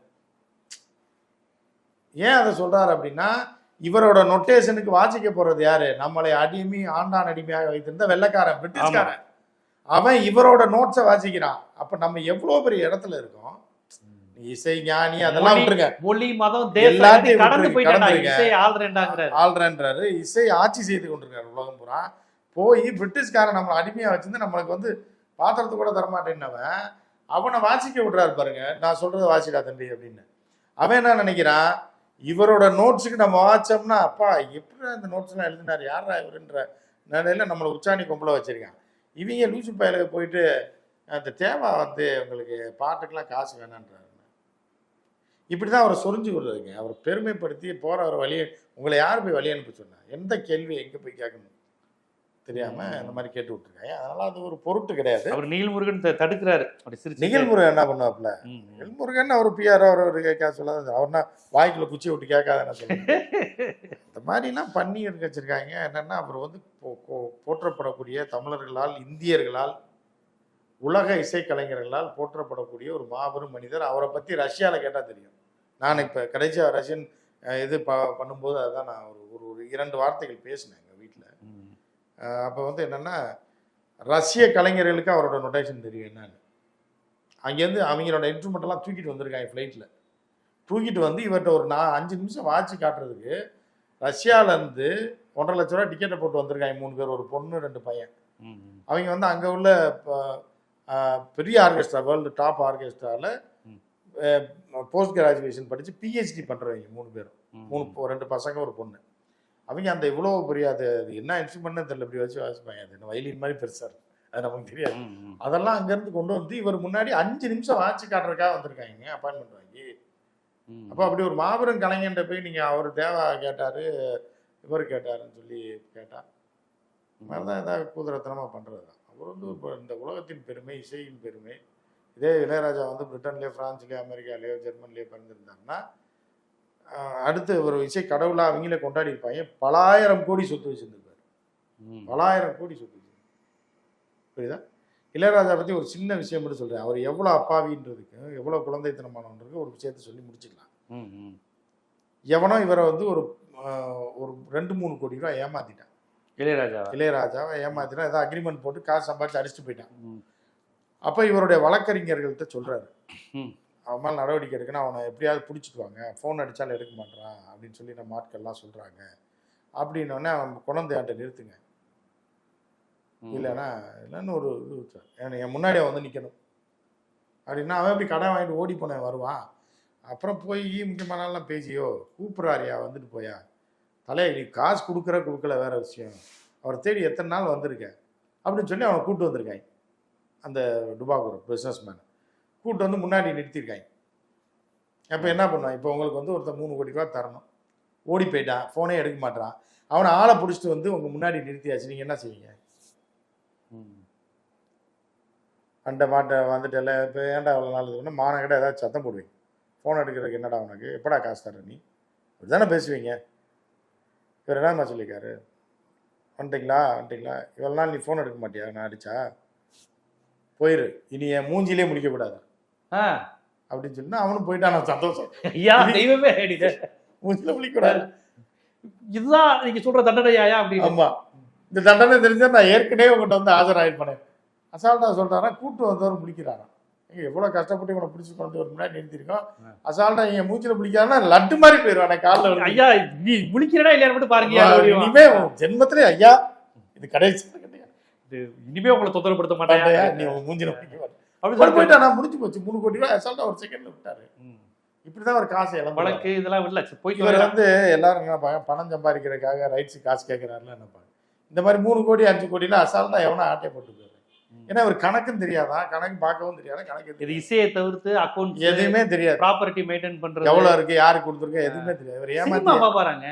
ஏன் அதை சொல்றாரு அப்படின்னா இவரோட நொட்டேஷனுக்கு வாசிக்க போறது யாரு? நம்மளை அடிமை ஆண்டான் அடிமையாக வைத்திருந்த வெள்ளைக்காரன் பிரிட்டிஷ்காரன். அவன் இவரோட நோட்ஸை வாசிக்கிறான். அப்ப நம்ம எவ்வளவு பெரிய இடத்துல இருக்கோம்? இசை ஞானி அதெல்லாம் விட்டுருங்க. மொழி மதம் எல்லாத்தையும் கடந்து ஆள்றன்றாரு. இசை ஆட்சி செய்து கொண்டிருக்காரு உலகம் பூரா. போய் பிரிட்டிஷ்காரன் நம்மளை அடிமையா வச்சிருந்து நம்மளுக்கு வந்து பாத்திரத்தை கூட தரமாட்டேன்னவன். அவனை வாசிக்க விடுறாரு பாருங்க. நான் சொல்றதை வாசிடா தம்பி அப்படின்னு. அவன் என்ன நினைக்கிறான்? இவரோட நோட்ஸுக்கு நம்ம வாச்சோம்னா அப்பா எப்படி இந்த நோட்ஸ்லாம் எழுதினார்? யாரா இவருன்ற நிலையில நம்மளை உச்சாணி கொம்பல வச்சிருக்கான். இவங்க லூசு பயலுக்கு போயிட்டு அந்த தேவா வந்து உங்களுக்கு பாட்டுக்கெல்லாம் காசு வேணான்றாரு இப்படி தான் அவரை சொரிஞ்சு விடுறதுங்க. அவர் பெருமைப்படுத்தி போற அவர் வழியை உங்களை யார் போய் வழி அனுப்ப சொன்னா? எந்த கேள்வி எங்க போய் கேட்கணும்? தெரியாம இந்த மாதிரி கேட்டு விட்டுருக்காங்க. அதனால அது ஒரு பொருட்டு கிடையாது. அவர் நீல்முருகன் தடுக்கிறாரு. நிகழ்முருகன் என்ன பண்ணுவாப்ல. நிகழ்முருகன் அவர் பிஆர் அவர் ஒரு கேட்க சொல்லாத அவர்னா வாய்க்குள்ள குச்சி விட்டு கேட்காத சொல்லுங்க இந்த மாதிரிலாம் பண்ணி எடுக்க வச்சிருக்காங்க. என்னன்னா அவர் வந்து போற்றப்படக்கூடிய தமிழர்களால் இந்தியர்களால் உலக இசைக்கலைஞர்களால் போற்றப்படக்கூடிய ஒரு மாபெரும் மனிதர். அவரை பத்தி ரஷ்யால கேட்டா தெரியும். நான் இப்ப கடைசியா ரஷ்யன் இது ப பண்ணும்போது அதான் நான் ஒரு ஒரு இரண்டு வார்த்தைகள் பேசினேன் எங்க வீட்டில். அப்போ வந்து என்னன்னா ரஷ்ய கலைஞர்களுக்கு அவரோட நொட்டேஷன் தெரியும் என்னன்னு. அங்கேருந்து அவங்களோட இன்ஸ்ட்ருமெண்ட் எல்லாம் தூக்கிட்டு வந்திருக்காங்க ஃப்ளைட்டில் தூக்கிட்டு வந்து இவர்கிட்ட ஒரு நான் அஞ்சு நிமிஷம் வாட்ச் காட்டுறதுக்கு ரஷ்யாவிலேருந்து ஒன்றரை லட்ச ரூபா டிக்கெட்டை போட்டு வந்திருக்காங்க மூணு பேர் ஒரு பொண்ணு ரெண்டு பையன். அவங்க வந்து அங்கே உள்ள பெரிய orchestra world top ஆர்கெஸ்ட்ராவில். Post graduation படித்து பிஹெச்டி பண்ணுறவங்க மூணு பேரும். மூணு ரெண்டு பசங்க ஒரு பொண்ணு. அவங்க அந்த இவ்வளோ பெரிய அது என்ன இன்ஸ்ட்ருமெண்ட்னு தெரியல இப்படி வச்சு வாசிப்பாங்க. அது என்ன வயலின் மாதிரி பெருசாக இருக்கும் அது நமக்கு தெரியாது. அதெல்லாம் அங்கேருந்து கொண்டு வந்து இவர் முன்னாடி அஞ்சு நிமிஷம் வாட்சி காட்டுறதுக்காக வந்திருக்காங்க. அப்பாயின்மெண்ட் வாங்கி. அப்போ அப்படி ஒரு மாபெரும் கலைஞன்ட்ட போய் நீங்கள் அவர் தேவா கேட்டார் இவர் கேட்டாருன்னு சொல்லி கேட்டா. மாதிரிதான் ஏதாவது கூதரத்தனமாக பண்ணுறது தான் அவர் வந்து இப்போ இந்த உலகத்தின் பெருமை இசையின் பெருமை. இதே இளையராஜா வந்து பிரிட்டன்லேயோ ஃப்ரான்ஸ்லேயோ அமெரிக்காலேயோ ஜெர்மன்லேயோ பிறந்திருந்தாருன்னா அடுத்து ஒரு இசை கடவுளாக அவங்களே கொண்டாடி இருப்பாங்க பலாயிரம் கோடி சொத்து வச்சுருந்துருப்பார். பலாயிரம் கோடி சொத்து. புரியுதா இளையராஜா பற்றி ஒரு சின்ன விஷயம் மட்டும் சொல்கிறேன் அவர் எவ்வளோ அப்பாவின்றதுக்கு எவ்வளோ குழந்தைத்தனமானவன்றதுக்கு ஒரு விஷயத்தை சொல்லி முடிச்சுக்கலாம் ம், ம். எவனோ இவரை வந்து ஒரு ஒரு ரெண்டு மூணு கோடி ரூபாய் ஏமாத்திட்டான் இளையராஜாவா இளையராஜாவை ஏமாத்திட்டான் ஏதோ அக்ரிமெண்ட் போட்டு காசு சம்பாதிச்சு அடிச்சுட்டு போயிட்டான். அப்போ இவருடைய வழக்கறிஞர்கள்ட்ட சொல்றாரு ம். அவன் மேலே நடவடிக்கை எடுக்கணும் அவனை எப்படியாவது பிடிச்சிட்டு வாங்க. ஃபோன் அடித்தாலும் எடுக்க மாட்டான் அப்படின்னு சொல்லி நம்ம ஆட்கள்லாம் சொல்கிறாங்க அப்படின்னோடனே அவன் குழந்தை என்கிட்ட நிறுத்துங்க. இல்லைன்னா இல்லைன்னு ஒரு இது ஏன்னா என் முன்னாடி அவன் வந்து நிற்கணும் அப்படின்னா அவன் எப்படி கடன் வாங்கிட்டு ஓடி போனேன் வருவான்? அப்புறம் போய் முக்கியமானலாம் பேசியோ கூப்பிட்றாரியா வந்துட்டு போயா. தலையை நீ காசு கொடுக்குற கொடுக்கல வேற விஷயம். அவரை தேடி எத்தனை நாள் வந்திருக்க? அப்படின்னு சொல்லி அவனை கூட்டு வந்திருக்காங்க. அந்த டுபாகூர் பிஸ்னஸ் மேன் கூட்டு வந்து முன்னாடி நிறுத்தியிருக்காங்க அப்போ என்ன பண்ணுவான் இப்போ உங்களுக்கு வந்து ஒருத்தன் மூணு கோடி ரூபா தரணும். ஓடி போயிட்டான் ஃபோனே எடுக்க மாட்டான் அவனை ஆளை பிடிச்சிட்டு வந்து உங்கள் முன்னாடி நிறுத்தியாச்சு. நீங்கள் என்ன செய்வீங்க? ம். அண்டை மாட்டை எல்லாம் இப்போ ஏன்டா அவ்வளோ நாள் இதுன்னா மானக்கிட்ட ஏதாவது சத்தம் போடுவீங்க. ஃபோன் எடுக்கிறதுக்கு என்னடா உனக்கு? எப்படா காசு தர நீ? தானே பேசுவீங்க. இவர் என்னம்மா சொல்லியிருக்காரு? வந்துட்டீங்களா? வந்துட்டீங்களா? இவ்வளோ நாள் நீ ஃபோன் எடுக்க மாட்டியா? நான் அடித்தா போயிரு. இனி என் மூஞ்சிலே முடிக்கக்கூடாது. அப்படின்னு சொல்லிட்டு அவனும் போயிட்டான். சந்தோஷம். ஐயா தெய்வமே மூஞ்சில முடிக்கக்கூடாது இதுதான் நீங்க சொல்ற தண்டனையா அப்படின்னு. ஆமா. இந்த தண்டனை தெரிஞ்சா நான் ஏற்கனவே உங்கள்கிட்ட வந்து ஆஜராயிருப்பேன் அசால்ட்டா சொல்றாரா கூட்டு வந்தவர் பிடிக்கிறாராம் நீங்க எவ்வளவு கஷ்டப்பட்டு இவனை பிடிச்சி கொண்டு ஒரு முன்னாடி நிறுத்திருக்கோம். அசால்ட்டா எங்க மூச்சில பிடிக்காதுன்னா லட்டு மாதிரி போயிடுவானே காலில். ஐயா நீ முழிக்கிறடா இல்லையா மட்டும் பாருங்க இனிமே உன் ஜென்மத்திலே ஐயா இது கடைசி. இனிமே உங்களை தொந்தரப்படுத்த மாட்டேன். ஐயா, நீ மூஞ்சில பிடிக்க. அப்படி போயிட்டா நான் முடிஞ்சு போச்சு. மூணு கோடி ரூபாய் அசால்ட்டா ஒரு செகண்ட்ல விட்டாரு. இப்படிதான் ஒரு காசு இழந்து வழக்கு இதெல்லாம் இல்ல. போயிட்டு இவர் வந்து எல்லாரும் பணம் சம்பாதிக்கிறதுக்காக ரைட்ஸ் காசு கேட்கிறாருல நினைப்பாங்க இந்த மாதிரி மூணு கோடி அஞ்சு கோடினா அசால்ட்டா எவனா ஆட்டை போட்டு போயிடுறேன் ஏன்னா இவர் கணக்கும் தெரியாதா? கணக்கு பார்க்கவும் தெரியாதா. கணக்கு இது. இசையை தவிர்த்து அக்கௌண்ட் எதுவுமே தெரியாது. ப்ராப்பர்ட்டி மெயின்டைன் பண்றது எவ்வளவு இருக்கு யாருக்கு கொடுத்துருக்கு எதுவுமே தெரியாது. இவர் சினிமா ஏமாத்தி பாப்பாராங்க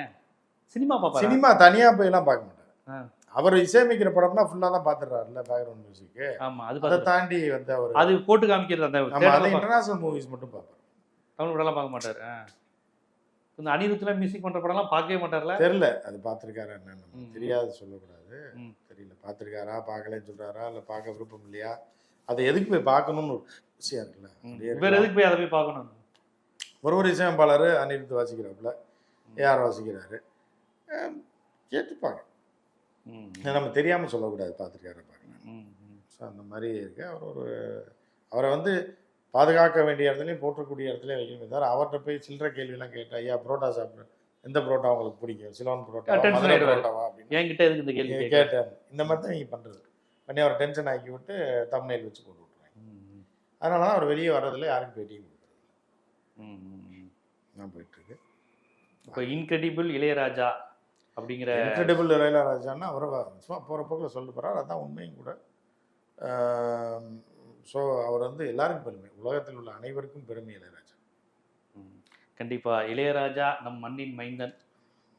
சினிமா பாப்பாரா சினிமா தனியா போய் எல்லாம் பார்க்க மாட்டார். ஆ. அவர் இசையமைக்கிற படம்னா ஃபுல்லா தான் பாத்துறாருல பேக்ரவுண்ட் மியூசிக் ஆமா அது அதை தாண்டி வந்து அவர் அது போட்டு காமிக்கிறது அந்த அதை இன்டர்நேஷனல் மூவிஸ் மட்டும் பார்ப்பார். தமிழ் படம்லாம் பார்க்க மாட்டாரு. இந்த அனிருத்ல மியூசிக் பண்ற படம்லாம் பார்க்கவே மாட்டார்ல? தெரியல அது பார்த்துருக்காரு என்னன்னு. தெரியாது சொல்லக்கூடாது. தெரியல பார்த்துருக்காரா பார்க்கலன்னு சொல்றாரா இல்லை பார்க்க விருப்பம் இல்லையா? அதை எதுக்கு போய் பார்க்கணும்னு ஒரு விஷயம் இருக்குல்ல? வேற. எதுக்கு போய் அதை போய் பார்க்கணும்? ஒரு ஒரு இசையமைப்பாளர் அனிருத் வாசிக்கிறாப்புல ஏஆர் வாசிக்கிறாரு. கேட்டுப்பாங்க. நம்ம தெரியாமல் சொல்லக்கூடாது பார்த்துருக்காரு ம். ஸோ அந்த மாதிரி இருக்கு. அவர் ஒரு அவரை வந்து பாதுகாக்க வேண்டிய இடத்துலையும் போற்றக்கூடிய இடத்துலையும் வைக்கணுமே. தவிர அவர்கிட்ட போய் சில்லற கேள்வியெல்லாம் கேட்டா ஐயா புரோட்டா சாப்பிட்றேன் எந்த புரோட்டா உங்களுக்கு பிடிக்கும்? சிலோன் புரோட்டா. புரோட்டாவா? அப்படின்னு. என்கிட்ட எதுக்கு இந்த கேள்வி கேட்டேன். இந்த மாதிரி தான் நீங்கள் பண்ணுறது பண்ணி அவரை டென்ஷன் ஆக்கி விட்டு தம்னைல் வச்சு போட்டு விட்ருவாங்க அதனால தான் அவர் வெளியே வர்றதில்ல யாருக்கும் பேட்டியும் கொடுக்குறது நான் போயிட்டுருக்கு இப்போ இன்கிரெடிபிள் இளையராஜா அப்படிங்கிற இன்க்ரெடிபிள் இளையராஜான்னா அவரை சும்மா போகிற போக்கில் சொல்லிட்டு போகிறார் அதான் உண்மையும் கூட. ஸோ அவர் வந்து எல்லாருக்கும் பெருமை. உலகத்தில் உள்ள அனைவருக்கும் பெருமை இளையராஜா. ம். கண்டிப்பா. இளையராஜா நம் மண்ணின் மைந்தன்.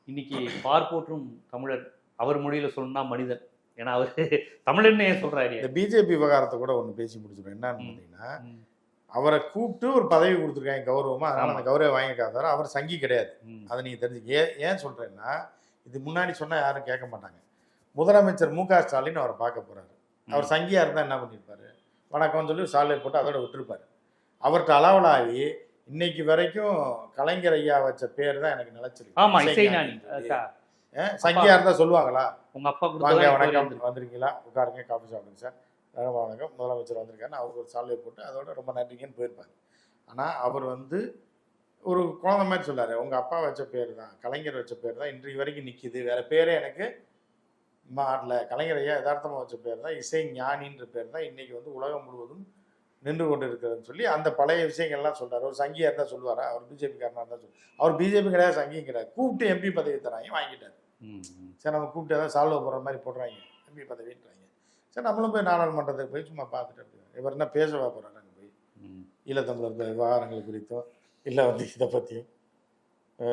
இன்னைக்கு பார்ப்போற்றும் தமிழர். அவர் மொழியில சொல்லணும்னா மனிதன். ஏன்னா அவர் தமிழன்னே சொல்றாரு. இந்த பிஜேபி விவகாரத்தை கூட ஒன்று பேசி முடிச்சிடும் என்னன்னு. பார்த்தீங்கன்னா. அவரை கூப்பிட்டு ஒரு பதவி கொடுத்துருக்காங்க கௌரவமா. அதனால அந்த ஆமா. கௌரவம் வாங்கிக்காதாரு அவர் சங்கி கிடையாது. அதை நீங்கள் தெரிஞ்சு ஏன் ஏன் சொல்கிறேன்னா இது முன்னாடி சொன்னால் யாரும் கேட்க மாட்டாங்க. முதலமைச்சர் மு க ஸ்டாலின் அவரை பார்க்க போறாரு. அவர் சங்கியா இருந்தால் என்ன பண்ணியிருப்பாரு வணக்கம்னு சொல்லி சாலை போட்டு அதோட விட்டுருப்பாரு. அவர்கிட்ட அளவலாகி இன்னைக்கு வரைக்கும் கலைஞர் ஐயா வச்ச பேர் தான் எனக்கு நிலைச்சிருக்கு. ஆமா? சங்கியா இருந்தா சொல்லுவாங்களா? உங்க அப்பா வாங்க வணக்கம். வந்திருக்கீங்களா? உட்காருங்க காஃபி சாப்பிடுங்க சார். வணக்கம் முதலமைச்சர் வந்திருக்காருன்னு அவருக்கு ஒரு சால்வை போட்டு அதோட ரொம்ப நன்றிங்கன்னு போயிருப்பாரு. ஆனால் அவர் வந்து ஒரு குழந்தை மாதிரி சொல்லாரு. உங்க அப்பா வச்ச பேர் தான் கலைஞர் வச்ச பேர் தான் இன்றைக்கு வரைக்கும் நிக்குது. வேற பேரே எனக்கு மாறல. கலைஞர் ஐயா யதார்த்தமா வச்ச பேர் தான் இசை ஞானின்ற பேர் தான் இன்னைக்கு வந்து உலகம் முழுவதும் நின்று கொண்டு இருக்கிறதுன்னு சொல்லி அந்த பழைய விஷயங்கள்லாம் சொல்றாரு. ஒரு சங்கியா இருந்தா சொல்லுவாரா? அவர் பிஜேபி காரனா இருந்தா சொல்லு அவர் பிஜேபி கிடையாது சங்கியும் கிடையாது. கூப்பிட்டு எம்பி பதவி தராங்க வாங்கிட்டாரு. சரி நம்ம கூப்பிட்டு ஏதாவது சால்வ் போடுற மாதிரி போடுறாங்க எம்பி பதவின்றாங்க. சரி நம்மளும் போய் நாடாளுமன்றத்துக்கு போய் சும்மா பார்த்துட்டு இவர் என்ன பேசவா போறாரு அங்கே போய். ஈழத்தமிழர் விவகாரங்கள் குறித்தும் இல்லை வந்து இதை பற்றியும்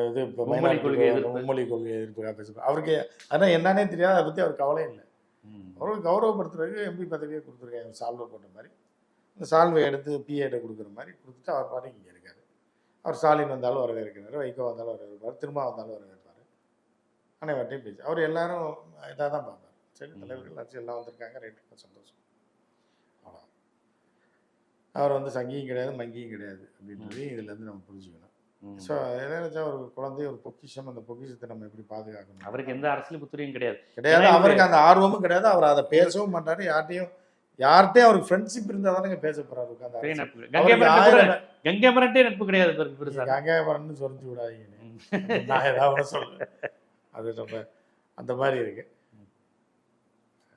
இது இப்போ மைனாரிட்டி கொள்கை எதிர்ப்பு. மும்மொழி கொள்கை எதிர்ப்புக்காக பேசுகிறோம் அவருக்கு அதான் என்னன்னே தெரியாது அதை பற்றி அவர் கவலை இல்லை. ம். அவருக்கு கௌரவப்படுத்துறதுக்கு எம்பி பதவியே கொடுத்துருக்காங்க. சால்வை போட்ட மாதிரி. இந்த சால்வை எடுத்து பிஏட்ட கொடுக்குற மாதிரி கொடுத்துட்டு அவர் பாட்டுக்கு இங்கே இருக்காரு. அவர் ஸ்டாலின் வந்தாலும் வரவேற்கிறாரு வைகோ வந்தாலும் வரவேற்பார் திரும்ப வந்தாலும் வரவேற்பார். அனைவர்ட்டையும் பேச்சு அவர் எல்லாரும் இதாக தான் பார்ப்பார். சரி. தலைவர்கள் ஆச்சு எல்லாம் வந்திருக்காங்க ரைட்டு சந்தோஷம். அவர் வந்து சங்கியும் கிடையாது மங்கியும் கிடையாது அப்படின்றது இதுலேருந்து நம்ம புரிஞ்சுக்கணும். ஸோ இளையராஜா ஒரு குழந்தை ஒரு பொக்கிஷம் அந்த பொக்கிஷத்தை நம்ம எப்படி பாதுகாக்கணும்? அவருக்கு எந்த அரசியல் புத்திரியும் கிடையாது. கிடையாது அவருக்கு அந்த ஆர்வமும் கிடையாது அவர் அதை பேசவும் மாட்டாரு யார்ட்டையும் யார்கிட்டயும் அவருக்கு ஃப்ரெண்ட்ஷிப் இருந்தா தானே பேச போறாரு பெரிய அரசியல். நட்பு. கிடையாது கங்காபரன்னு சொரிஞ்சு விடாதீங்க. நான் ஏதாவது சொல்றேன். அது நம்ம அந்த மாதிரி இருக்கு.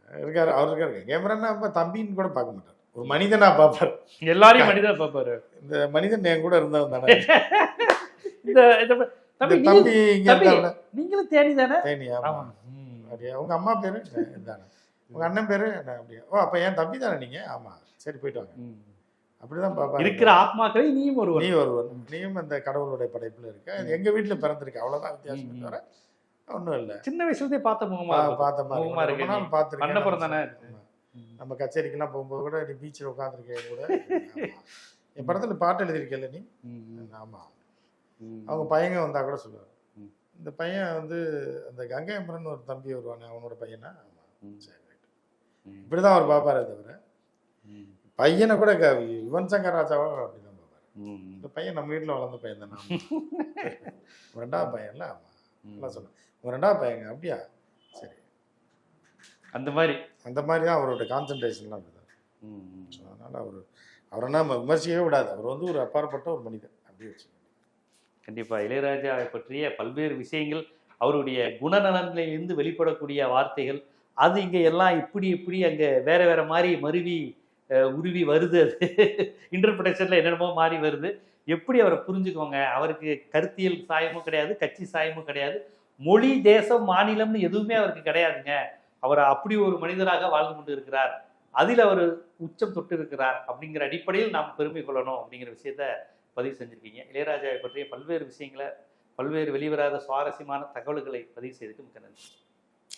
இருக்காரு அவர் இருக்காரு. கங்கேமரன் அப்ப தம்பின்னு கூட பார்க்க மாட்டார். ஒரு மனிதனா பார்ப்பார். எல்லாரையும் மனிதர் பார்ப்பாரு. இந்த மனிதன் என் கூட இருந்தவன் தானே? இந்த தம்பி இங்க நீங்களும் தேனி தானே? தேனி ஆமா. அப்படியா? உங்க அம்மா பேரு? தானே உங்க அண்ணன் பேரு? அப்படியா? ஓ அப்ப என் தம்பி தானே நீங்க? ஆமா. சரி போயிட்டு வாங்க. அப்படிதான் பாப்பா இருக்கிற ஆத்மாக்களை நீயும் ஒருவர். நீ ஒருவன் நீயும் அந்த கடவுளுடைய படைப்புல இருக்க. எங்க வீட்டுல பிறந்திருக்க. அவ்வளவுதான் வித்தியாசம். தவிர ஒண்ணும் இல்ல. சின்ன வயசுலயே பார்த்த முகமா. பார்த்த முகமா இருக்கு. மண்டபம் தானே? நம்ம கச்சேரிக்கெல்லாம் போகும்போது கூட நீ பீச்சில் உட்காந்துருக்கேன் கூட. என் படத்துல பாட்டு எழுதியிருக்கல நீ ம். ஆமா ம். அவங்க பையங்க வந்தா கூட சொல்லுவார். இந்த பையன் வந்து அந்த கங்கை அமரன் ஒரு தம்பி வருவானே அவனோட பையனா ஆமா ம். சரி. இப்படிதான் அவர் பாப்பாரே தவிர. பையனை கூட யுவன் சங்கர் ராஜாவா அப்படிதான் பாப்பாரு. இந்த பையன் நம்ம வீட்டில் வளர்ந்த பையன் தானே ரெண்டாவது பையன்ல ஆமா நல்லா சொன்னேன் உன் ரெண்டாவது பையங்க அப்படியா சரி அந்த மாதிரி. அந்த மாதிரி தான் அவரோட கான்சன்ட்ரேஷன்லாம். ம். அதனால அவர் அவரை நம்ம விமர்சிக்கவே விடாது அவர் வந்து ஒரு அப்பாற்பட்ட ஒரு மனிதன். அப்படி வச்சு கண்டிப்பா. இளையராஜாவை பற்றிய பல்வேறு விஷயங்கள் அவருடைய குணநலன்களிலிருந்து வெளிப்படக்கூடிய வார்த்தைகள் அது இங்க எல்லாம் இப்படி இப்படி அங்க வேற வேற மாதிரி மருவி உருவி வருது. அது இன்டர்பிரேஷன்ல என்னென்னமோ மாறி வருது. எப்படி அவரை புரிஞ்சுக்கோங்க? அவருக்கு கருத்தியல் சாயமும் கிடையாது கட்சி சாயமும் கிடையாது. மொழி தேசம் மாநிலம்னு எதுவுமே அவருக்கு கிடையாதுங்க. அவர் அப்படி ஒரு மனிதராக வாழ்ந்து கொண்டு இருக்கிறார் அதில் அவர் உச்சம் தொட்டு இருக்கிறார் அப்படிங்கிற அடிப்படையில் நாம் பெருமை கொள்ளணும் அப்படிங்கிற விஷயத்த பதிவு செஞ்சுருக்கீங்க. இளையராஜாவை பற்றிய பல்வேறு விஷயங்களை பல்வேறு வெளிவராத சுவாரஸ்யமான தகவல்களை பதிவு செய்ததுக்கு மிக நன்றி.